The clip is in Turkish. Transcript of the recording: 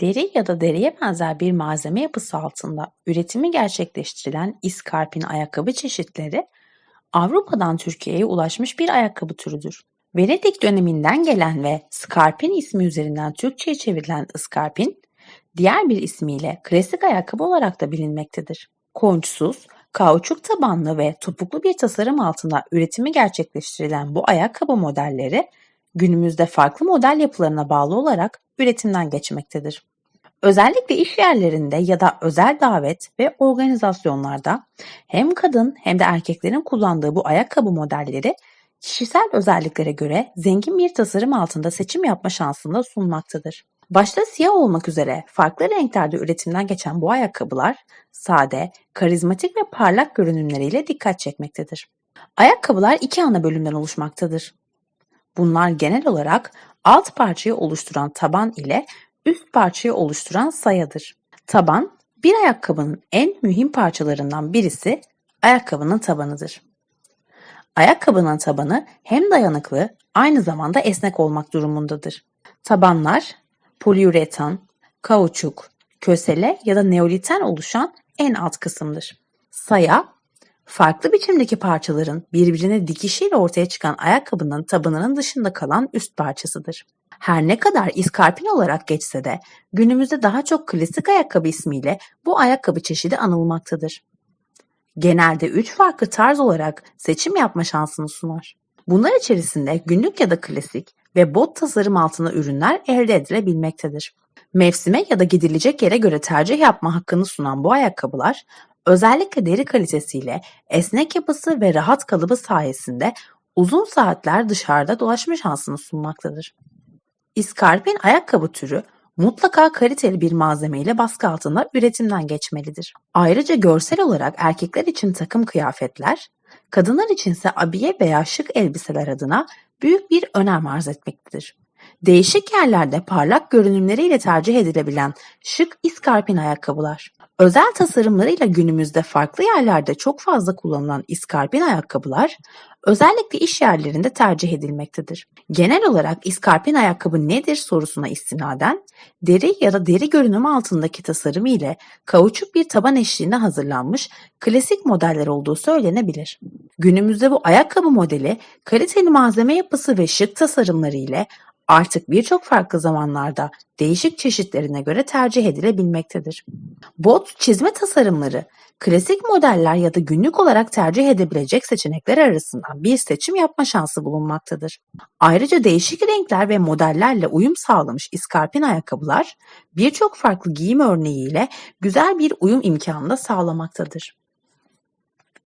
Deri ya da deriye benzer bir malzeme yapısı altında üretimi gerçekleştirilen iskarpin ayakkabı çeşitleri Avrupa'dan Türkiye'ye ulaşmış bir ayakkabı türüdür. Venedik döneminden gelen ve skarpin ismi üzerinden Türkçe'ye çevrilen ıskarpin, diğer bir ismiyle klasik ayakkabı olarak da bilinmektedir. Konçsuz, kauçuk tabanlı ve topuklu bir tasarım altında üretimi gerçekleştirilen bu ayakkabı modelleri günümüzde farklı model yapılarına bağlı olarak üretimden geçmektedir. Özellikle iş yerlerinde ya da özel davet ve organizasyonlarda hem kadın hem de erkeklerin kullandığı bu ayakkabı modelleri kişisel özelliklere göre zengin bir tasarım altında seçim yapma şansını da sunmaktadır. Başta siyah olmak üzere farklı renklerde üretimden geçen bu ayakkabılar sade, karizmatik ve parlak görünümleriyle dikkat çekmektedir. Ayakkabılar iki ana bölümden oluşmaktadır. Bunlar genel olarak alt parçayı oluşturan taban ile üst parçayı oluşturan sayadır. Taban, bir ayakkabının en mühim parçalarından birisi ayakkabının tabanıdır. Ayakkabının tabanı hem dayanıklı aynı zamanda esnek olmak durumundadır. Tabanlar poliüretan, kauçuk, kösele ya da neolitten oluşan en alt kısımdır. Saya, farklı biçimdeki parçaların birbirine dikişiyle ortaya çıkan ayakkabının tabanının dışında kalan üst parçasıdır. Her ne kadar iskarpin olarak geçse de günümüzde daha çok klasik ayakkabı ismiyle bu ayakkabı çeşidi anılmaktadır. Genelde üç farklı tarz olarak seçim yapma şansını sunar. Bunlar içerisinde günlük ya da klasik ve bot tasarım altında ürünler elde edilebilmektedir. Mevsime ya da gidilecek yere göre tercih yapma hakkını sunan bu ayakkabılar özellikle deri kalitesiyle esnek yapısı ve rahat kalıbı sayesinde uzun saatler dışarıda dolaşma şansını sunmaktadır. İskarpin ayakkabı türü mutlaka kaliteli bir malzeme ile baskı altında üretimden geçmelidir. Ayrıca görsel olarak erkekler için takım kıyafetler, kadınlar içinse abiye veya şık elbiseler adına büyük bir önem arz etmektedir. Değişik yerlerde parlak görünümleriyle tercih edilebilen şık iskarpin ayakkabılar. Özel tasarımlarıyla günümüzde farklı yerlerde çok fazla kullanılan iskarpin ayakkabılar özellikle iş yerlerinde tercih edilmektedir. Genel olarak iskarpin ayakkabı nedir sorusuna istinaden deri ya da deri görünümü altındaki tasarımı ile kauçuk bir taban eşliğinde hazırlanmış klasik modeller olduğu söylenebilir. Günümüzde bu ayakkabı modeli kaliteli malzeme yapısı ve şık tasarımları ile artık birçok farklı zamanlarda değişik çeşitlerine göre tercih edilebilmektedir. Bot çizme tasarımları klasik modeller ya da günlük olarak tercih edebilecek seçenekler arasından bir seçim yapma şansı bulunmaktadır. Ayrıca değişik renkler ve modellerle uyum sağlamış iskarpin ayakkabılar birçok farklı giyim örneğiyle güzel bir uyum imkanı da sağlamaktadır.